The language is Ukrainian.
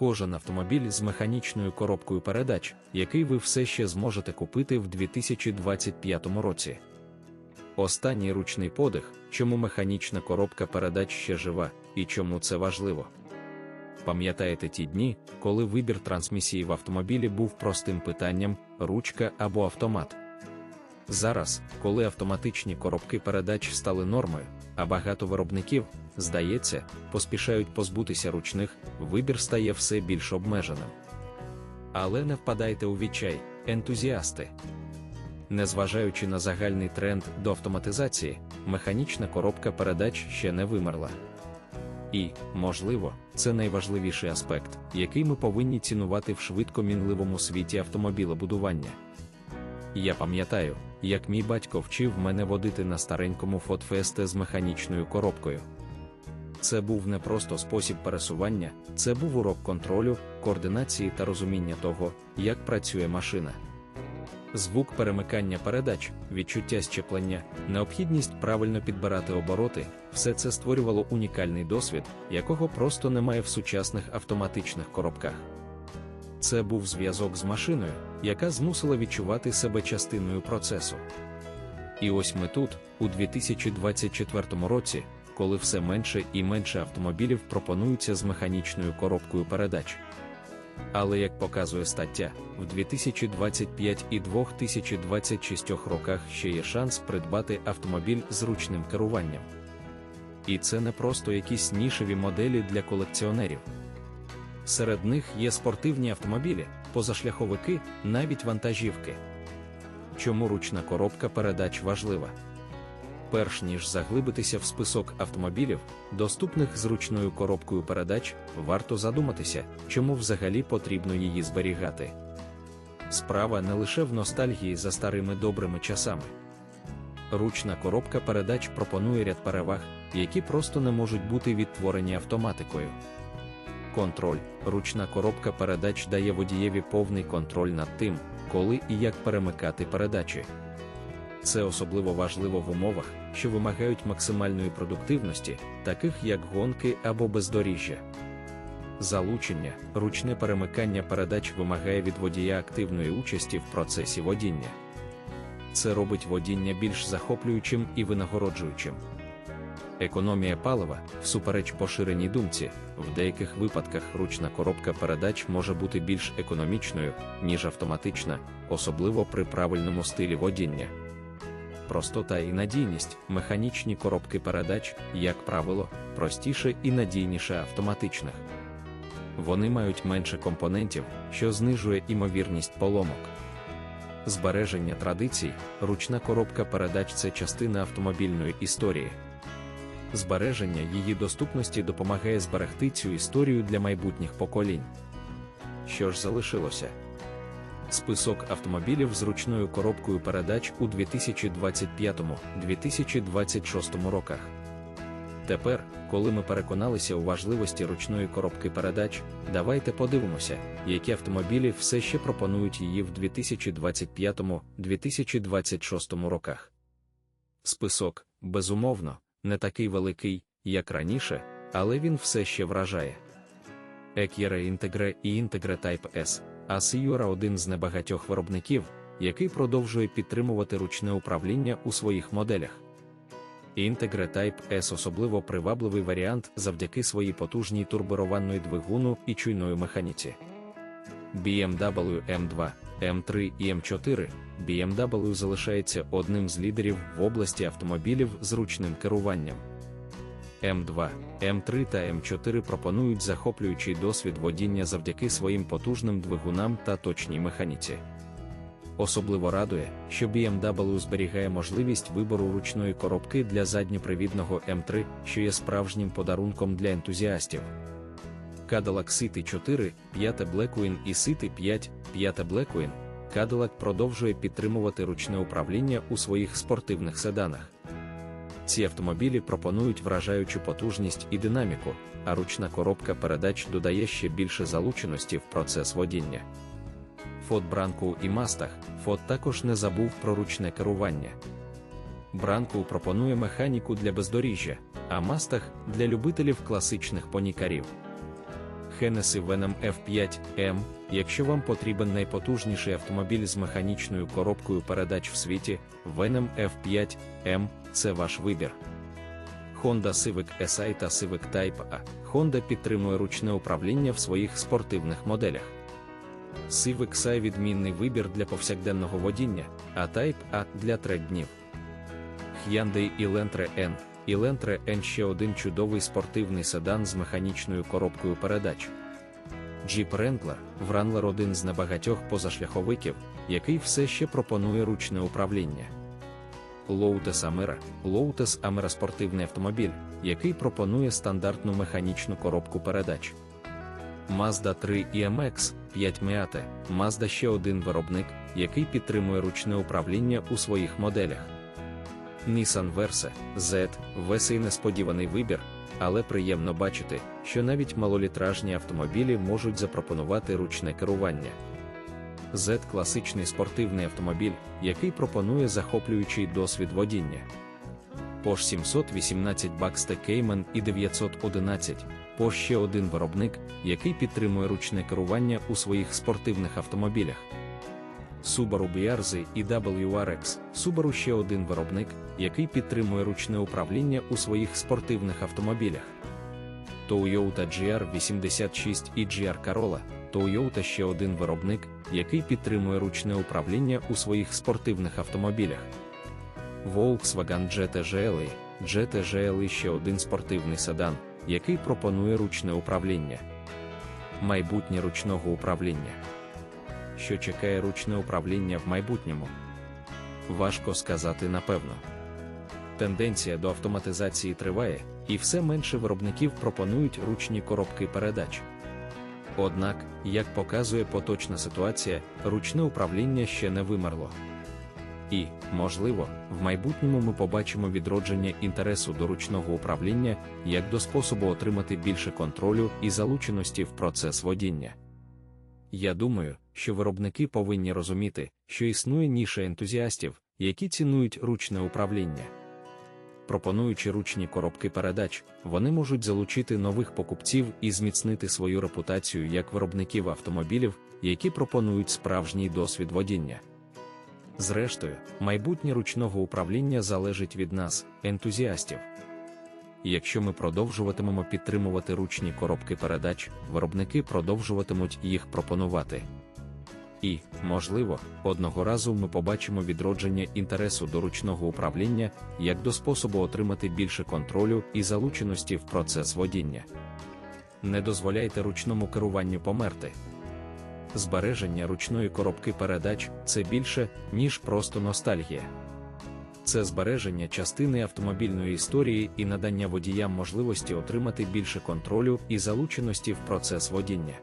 кожен автомобіль з механічною коробкою передач, який ви все ще зможете купити в 2025 році. Останній ручний подих, чому механічна коробка передач ще жива і чому це важливо. Пам'ятаєте ті дні, коли вибір трансмісії в автомобілі був простим питанням ручка або автомат. Зараз, коли автоматичні коробки передач стали нормою, а багато виробників, здається, поспішають позбутися ручних, вибір стає все більш обмеженим. Але не впадайте у відчай, ентузіасти. Незважаючи на загальний тренд до автоматизації, механічна коробка передач ще не вимерла. І, можливо, це найважливіший аспект, який ми повинні цінувати в швидкомінливому світі автомобілебудування. Я пам'ятаю, як мій батько вчив мене водити на старенькому Fiesta з механічною коробкою. Це був не просто спосіб пересування, це був урок контролю, координації та розуміння того, як працює машина. Звук перемикання передач, відчуття щеплення, необхідність правильно підбирати обороти все це створювало унікальний досвід, якого просто немає в сучасних автоматичних коробках. Це був зв'язок з машиною, яка змусила відчувати себе частиною процесу. І ось ми тут, у 2024 році, коли все менше і менше автомобілів пропонуються з механічною коробкою передач. Але як показує стаття, в 2025 і 2026 роках ще є шанс придбати автомобіль з ручним керуванням. І це не просто якісь нішеві моделі для колекціонерів. Серед них є спортивні автомобілі, позашляховики, навіть вантажівки. Чому ручна коробка передач важлива? Перш ніж заглибитися в список автомобілів, доступних з ручною коробкою передач, варто задуматися, чому взагалі потрібно її зберігати. Справа не лише в ностальгії за старими добрими часами. Ручна коробка передач пропонує ряд переваг, які просто не можуть бути відтворені автоматикою. Контроль, ручна коробка передач дає водієві повний контроль над тим, коли і як перемикати передачі. Це особливо важливо в умовах, що вимагають максимальної продуктивності, таких як гонки або бездоріжжя. Залучення, ручне перемикання передач вимагає від водія активної участі в процесі водіння. Це робить водіння більш захоплюючим і винагороджуючим. Економія палива, всупереч поширеній думці, в деяких випадках ручна коробка передач може бути більш економічною, ніж автоматична, особливо при правильному стилі водіння. Простота і надійність, механічні коробки передач, як правило, простіше і надійніше автоматичних. Вони мають менше компонентів, що знижує імовірність поломок. Збереження традицій, ручна коробка передач це частина автомобільної історії. Збереження її доступності допомагає зберегти цю історію для майбутніх поколінь. Що ж залишилося? Список автомобілів з ручною коробкою передач у 2025-2026 роках. Тепер, коли ми переконалися у важливості ручної коробки передач, давайте подивимося, які автомобілі все ще пропонують її в 2025-2026 роках. Список, безумовно, не такий великий, як раніше, але він все ще вражає. Ек'єре Integre і Integre Type S, а Sierra один з небагатьох виробників, який продовжує підтримувати ручне управління у своїх моделях. Integre Type S особливо привабливий варіант завдяки своїй потужній турборованої двигуну і чуйної механіці. BMW M2, M3 і M4 BMW залишається одним з лідерів в області автомобілів з ручним керуванням. М2, М3 та М4 пропонують захоплюючий досвід водіння завдяки своїм потужним двигунам та точній механіці. Особливо радує, що BMW зберігає можливість вибору ручної коробки для задньопривідного М3, що є справжнім подарунком для ентузіастів. Cadillac City 4, 5 Blackwing і City 5, 5 Blackwing, Cadillac продовжує підтримувати ручне управління у своїх спортивних седанах. Ці автомобілі пропонують вражаючу потужність і динаміку, а ручна коробка передач додає ще більше залученості в процес водіння. Ford Bronco і Mustang Ford також не забув про ручне керування. Бранку пропонує механіку для бездоріжжя, а Mustang – для любителів класичних понікарів. Hennessy Venom F5M. Якщо вам потрібен найпотужніший автомобіль з механічною коробкою передач в світі, Venom F5M це ваш вибір. Honda Civic SI та Civic Type A. Honda підтримує ручне управління в своїх спортивних моделях. Civic SI відмінний вибір для повсякденного водіння, а Type A для трек-днів. Hyundai Elantra N. Elantra N ще один чудовий спортивний седан з механічною коробкою передач. Jeep Wrangler Wrangler один з небагатьох позашляховиків, який все ще пропонує ручне управління. Lotus Amera Lotus Amera спортивний автомобіль, який пропонує стандартну механічну коробку передач. Mazda 3 і MX 5 Miata Mazda ще один виробник, який підтримує ручне управління у своїх моделях. Nissan Versa Z весий несподіваний вибір, але приємно бачити, що навіть малолітражні автомобілі можуть запропонувати ручне керування. Z класичний спортивний автомобіль, який пропонує захоплюючий досвід водіння. Porsche 718 Baxter Cayman і 911 Porsche ще один виробник, який підтримує ручне керування у своїх спортивних автомобілях. Subaru BRZ і WRX Subaru ще один виробник, який підтримує ручне управління у своїх спортивних автомобілях. Toyota GR86 і GR Corolla Toyota ще один виробник, який підтримує ручне управління у своїх спортивних автомобілях. Volkswagen GT GLE GT GLE ще один спортивний седан, який пропонує ручне управління. Майбутнє ручного управління. Що чекає ручне управління в майбутньому? Важко сказати напевно. Тенденція до автоматизації триває, і все менше виробників пропонують ручні коробки передач. Однак, як показує поточна ситуація, ручне управління ще не вимерло. І, можливо, в майбутньому ми побачимо відродження інтересу до ручного управління як до способу отримати більше контролю і залученості в процес водіння. Я думаю, що виробники повинні розуміти, що існує ніша ентузіастів, які цінують ручне управління. Пропонуючи ручні коробки передач, вони можуть залучити нових покупців і зміцнити свою репутацію як виробників автомобілів, які пропонують справжній досвід водіння. Зрештою, майбутнє ручного управління залежить від нас, ентузіастів. Якщо ми продовжуватимемо підтримувати ручні коробки передач, виробники продовжуватимуть їх пропонувати. І, можливо, одного разу ми побачимо відродження інтересу до ручного управління як до способу отримати більше контролю і залученості в процес водіння. Не дозволяйте ручному керуванню померти. Збереження ручної коробки передач це більше, ніж просто ностальгія. Це збереження частини автомобільної історії і надання водіям можливості отримати більше контролю і залученості в процес водіння.